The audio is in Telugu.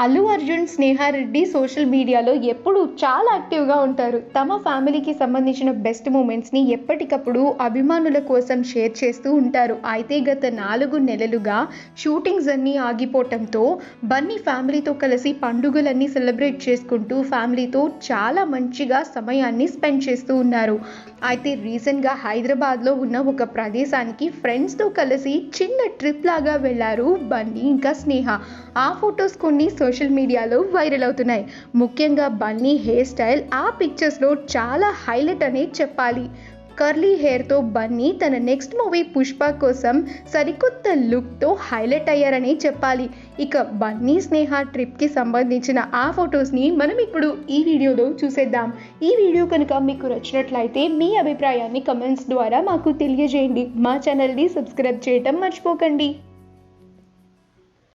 అల్లు అర్జున్ స్నేహారెడ్డి సోషల్ మీడియాలో ఎప్పుడు చాలా యాక్టివ్గా ఉంటారు. తమ ఫ్యామిలీకి సంబంధించిన బెస్ట్ మూమెంట్స్ని ఎప్పటికప్పుడు అభిమానుల కోసం షేర్ చేస్తూ ఉంటారు. అయితే గత నాలుగు నెలలుగా షూటింగ్స్ అన్నీ ఆగిపోవటంతో బన్నీ ఫ్యామిలీతో కలిసి పండుగలన్నీ సెలబ్రేట్ చేసుకుంటూ ఫ్యామిలీతో చాలా మంచిగా సమయాన్ని స్పెండ్ చేస్తూ ఉన్నారు. అయితే రీసెంట్గా హైదరాబాద్లో ఉన్న ఒక ప్రదేశానికి ఫ్రెండ్స్తో కలిసి చిన్న ట్రిప్ లాగా వెళ్ళారు బన్నీ ఇంకా స్నేహ. ఆ ఫొటోస్ కొన్ని సోషల్ మీడియాలో వైరల్ అవుతున్నాయి. ముఖ్యంగా బన్నీ హెయిర్ స్టైల్ ఆ పిక్చర్స్లో చాలా హైలైట్ అనే చెప్పాలి. కర్లీ హెయిర్తో బన్నీ తన నెక్స్ట్ మూవీ పుష్ప కోసం సరికొత్త లుక్తో హైలైట్ అయ్యారని చెప్పాలి. ఇక బన్నీ స్నేహ ట్రిప్కి సంబంధించిన ఆ ఫొటోస్ని మనం ఇప్పుడు ఈ వీడియోలో చూసేద్దాం. ఈ వీడియో కనుక మీకు నచ్చినట్లయితే మీ అభిప్రాయాన్ని కమెంట్స్ ద్వారా మాకు తెలియజేయండి. మా ఛానల్ని సబ్స్క్రైబ్ చేయటం మర్చిపోకండి.